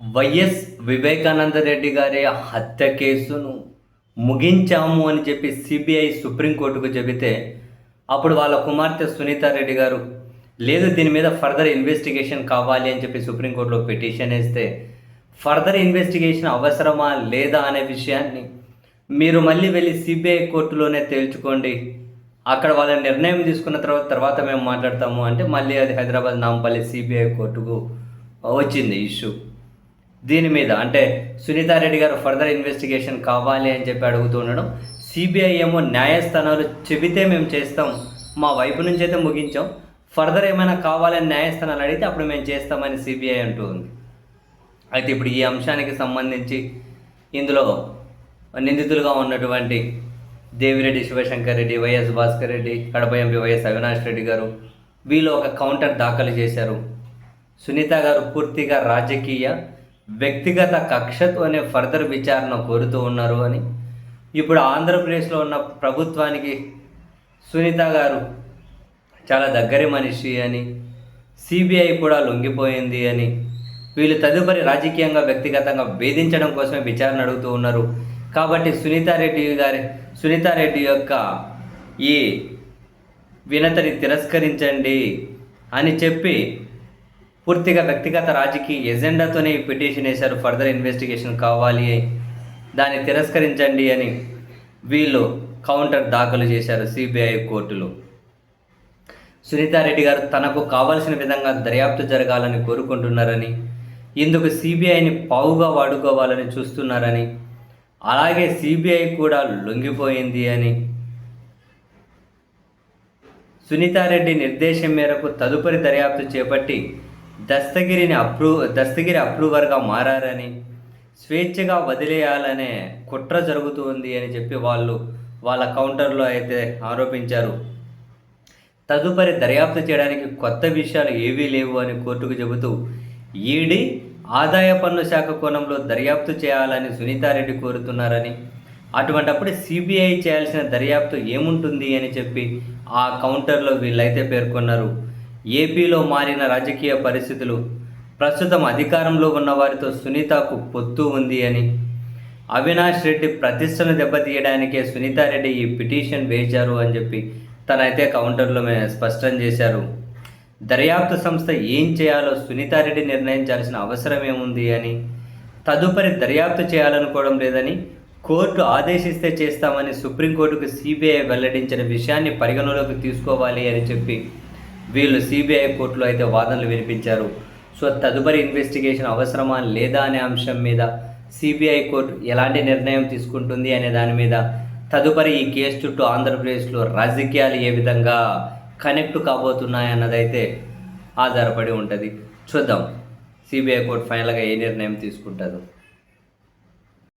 YS Vivekananda Reddy గారి హత్య కేసును ముగించాము అని చెప్పి సిబిఐ సుప్రీంకోర్టుకు చెబితే అప్పుడు వాళ్ళ కుమార్తె సునీతారెడ్డి గారు లేదు దీని మీద ఫర్దర్ ఇన్వెస్టిగేషన్ కావాలి అని చెప్పి సుప్రీంకోర్టులో పిటిషన్ వేస్తే ఫర్దర్ ఇన్వెస్టిగేషన్ అవసరమా లేదా అనే విషయాన్ని మీరు మళ్ళీ వెళ్ళి సిబిఐ కోర్టులోనే తేల్చుకోండి. అక్కడ వాళ్ళ నిర్ణయం తీసుకున్న తర్వాత తర్వాత మేము మాట్లాడతాము అంటే మళ్ళీ అది హైదరాబాద్ నాంపల్లి సిబిఐ కోర్టుకు వచ్చింది ఇష్యూ. దీని మీద అంటే సునీతారెడ్డి గారు ఫర్దర్ ఇన్వెస్టిగేషన్ కావాలి అని చెప్పి అడుగుతుండడం సిబిఐ ఏమో న్యాయస్థానాలు చెబితే మేము చేస్తాం. మా వైపు నుంచి అయితే ముగించాం. ఫర్దర్ ఏమైనా కావాలని న్యాయస్థానాలు అడిగితే అప్పుడు మేము చేస్తామని సిబిఐ అంటూ ఉంది. అయితే ఇప్పుడు ఈ అంశానికి సంబంధించి ఇందులో నిందితులుగా ఉన్నటువంటి Devireddy Shivashankar Reddy YS Bhaskar Reddy Kadapa MP YS Avinash Reddy గారు వీళ్ళు ఒక కౌంటర్ దాఖలు చేశారు. సునీత గారు పూర్తిగా రాజకీయ వ్యక్తిగత కక్షతోనే ఫర్దర్ విచారణ కోరుతూ ఉన్నారు అని. ఇప్పుడు ఆంధ్రప్రదేశ్లో ఉన్న ప్రభుత్వానికి సునీత గారు చాలా దగ్గరి మనిషి అని సిబిఐ కూడా లొంగిపోయింది అని వీళ్ళు తదుపరి రాజకీయంగా వ్యక్తిగతంగా వేధించడం కోసమే విచారణ అడుగుతూ ఉన్నారు. కాబట్టి సునీతారెడ్డి గారి సునీతారెడ్డి యొక్క ఈ వినతని తిరస్కరించండి అని చెప్పి పూర్తిగా వ్యక్తిగత రాజకీయ ఎజెండాతోనే ఈ పిటిషన్ వేశారు. ఫర్దర్ ఇన్వెస్టిగేషన్ కావాలి. దాన్ని తిరస్కరించండి అని వీళ్ళు కౌంటర్ దాఖలు చేశారు సిబిఐ కోర్టులో. సునీతారెడ్డి గారు తనకు కావలసిన విధంగా దర్యాప్తు జరగాలని కోరుకుంటున్నారని ఇందుకు సిబిఐని పావుగా వాడుకోవాలని చూస్తున్నారని అలాగే సిబిఐ కూడా లొంగిపోయింది అని సునీతారెడ్డి నిర్దేశం మేరకు తదుపరి దర్యాప్తు చేపట్టి దస్తగిరిని అప్రూవ్ దస్తగిరి అప్రూవర్గా మారారని స్వేచ్ఛగా వదిలేయాలనే కుట్ర జరుగుతుంది అని చెప్పి వాళ్ళు వాళ్ళ కౌంటర్లో అయితే ఆరోపించారు. తదుపరి దర్యాప్తు చేయడానికి కొత్త విషయాలు ఏవీ లేవు అని కోర్టుకు చెబుతూ ఈడీ ఆదాయ పన్ను శాఖ కోణంలో దర్యాప్తు చేయాలని సునీతారెడ్డి కోరుతున్నారని అటువంటప్పుడు సిబిఐ చేయాల్సిన దర్యాప్తు ఏముంటుంది అని చెప్పి ఆ కౌంటర్లో వీళ్ళైతే పేర్కొన్నారు. ఏపీలో మారిన రాజకీయ పరిస్థితులు ప్రస్తుతం అధికారంలో ఉన్న వారితో సునీతకు పొత్తు ఉంది అని. అవినాష్ రెడ్డి ప్రతిష్టను దెబ్బతీయడానికే సునీతారెడ్డి ఈ పిటిషన్ వేశారు అని చెప్పి తనైతే కౌంటర్లో స్పష్టం చేశారు. దర్యాప్తు సంస్థ ఏం చేయాలో సునీతారెడ్డి నిర్ణయించాల్సిన అవసరం ఏముంది అని. తదుపరి దర్యాప్తు చేయాలనుకోవడం లేదని కోర్టు ఆదేశిస్తే చేస్తామని సుప్రీంకోర్టుకు సిబిఐ వెల్లడించిన విషయాన్ని పరిగణలోకి తీసుకోవాలి అని చెప్పి వీళ్ళు సిబిఐ కోర్టులో అయితే వాదనలు వినిపించారు. సో తదుపరి ఇన్వెస్టిగేషన్ అవసరమా లేదా అనే అంశం మీద సిబిఐ కోర్టు ఎలాంటి నిర్ణయం తీసుకుంటుంది అనే దాని మీద తదుపరి ఈ కేసు చుట్టూ ఆంధ్రప్రదేశ్లో రాజకీయాలు ఏ విధంగా కనెక్ట్ కాబోతున్నాయి అన్నదైతే ఆధారపడి ఉంటుంది. చూద్దాం. సిబిఐ కోర్టు ఫైనల్గా ఏ నిర్ణయం తీసుకుంటుందో.